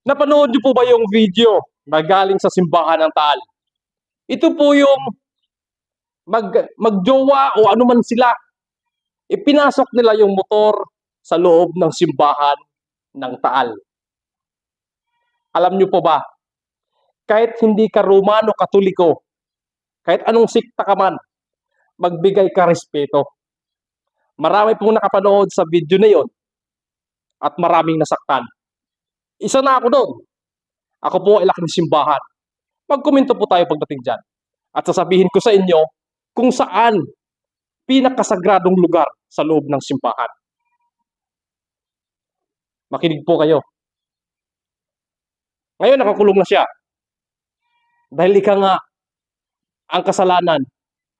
Napanood niyo po ba yung video na galing sa simbahan ng Taal? Ito po yung mag, magjowa o ano man sila. Ipinasok nila yung motor sa loob ng simbahan ng Taal. Alam niyo po ba, kahit hindi ka Romano Katoliko, kahit anong sikta ka man, magbigay ka respeto. Marami pong nakapanood sa video na yon at maraming nasaktan. Isa na ako doon. Ako po ay laking simbahan. Magkomento po tayo pagdating dyan. At sasabihin ko sa inyo kung saan pinakasagradong lugar sa loob ng simbahan. Makinig po kayo. Ngayon nakakulong na siya. Dahil ika nga, ang kasalanan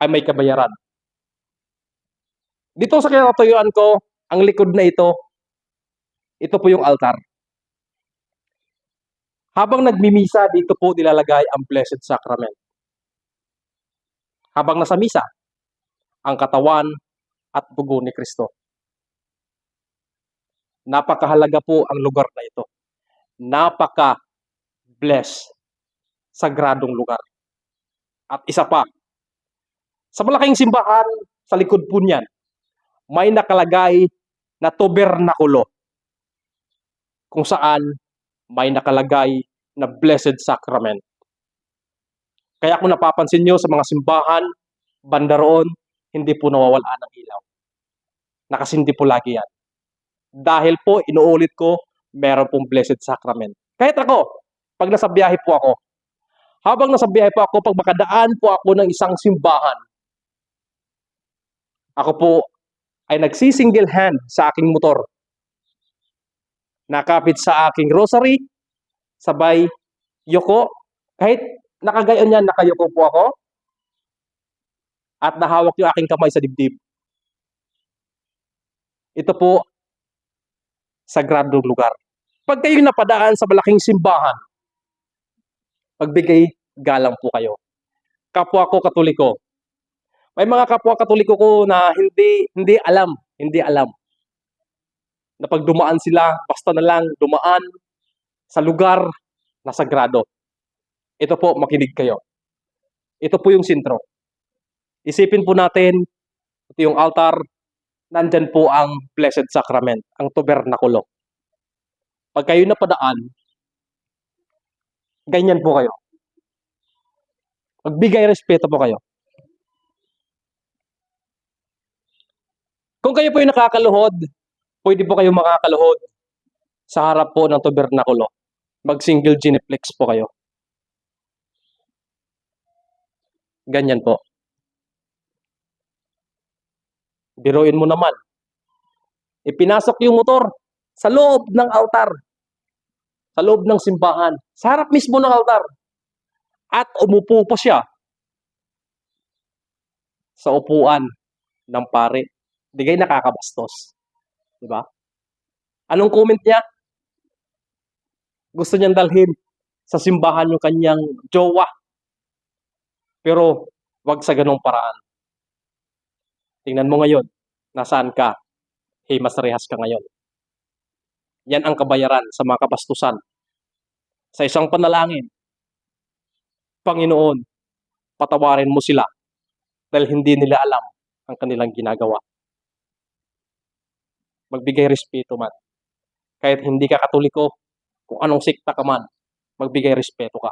ay may kabayaran. Dito sa kinatuyuan ko, ang likod na ito, ito po yung altar. Habang nagmimisa, dito po nilalagay ang Blessed Sacrament. Habang nasa misa, ang katawan at dugo ni Kristo. Napakahalaga po ang lugar na ito. Napaka-bless, sagradong lugar. At isa pa, sa malaking simbahan, sa likod po niyan, may nakalagay na tabernakulo kung saan may nakalagay na Blessed Sacrament. Kaya kung napapansin nyo sa mga simbahan, banda roon, hindi po nawawala ng ilaw. Nakasindi po lagi yan. Dahil po, inuulit ko, meron pong Blessed Sacrament. Kahit ako, pag nasa biyahe po ako, habang nasa biyahe po ako, pag makadaan po ako ng isang simbahan, ako po ay nagsisingle hand sa aking motor. Nakapit sa aking rosary, sabay yoko, kahit nakagayon yan, nakayoko po ako, at nahawak yung aking kamay sa dibdib. Ito po, sagradong lugar. Pag kayo napadaan sa malaking simbahan, magbigay galang po kayo. Kapwa ko katoliko. May mga kapwa katoliko ko na hindi hindi alam, hindi alam. Na pag dumaan sila, basta na lang dumaan sa lugar na sagrado. Ito po, makinig kayo. Ito po yung sintro. Isipin po natin, ito yung altar, nandyan po ang Blessed Sacrament, ang tabernakulo. Pag kayo napadaan, ganyan po kayo. Magbigay respeto po kayo. Kung kayo po yung nakakaluhod, pwede po kayo makakaluhod sa harap po ng tabernakulo. Mag-single geneflex po kayo. Ganyan po. Biruin mo naman. Ipinasok yung motor sa loob ng altar. Sa loob ng simbahan. Sa harap mismo ng altar. At umupo pa siya sa upuan ng pare. Di kayo nakakabastos. Di ba? Anong comment niya? Gusto niyang dalhin sa simbahan yung kanyang jowa. Pero wag sa ganong paraan. Tingnan mo ngayon, nasaan ka? Himas rehas ka ngayon. Yan ang kabayaran sa mga kabastusan. Sa isang panalangin, Panginoon, patawarin mo sila dahil hindi nila alam ang kanilang ginagawa. Magbigay respeto man. Kahit hindi ka katoliko, kung anong sikta ka man, magbigay respeto ka.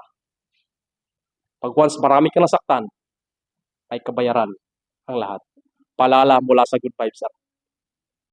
Pag once marami ka nasaktan, ay kabayaran ang lahat. Palala mula sa Good Vibes App.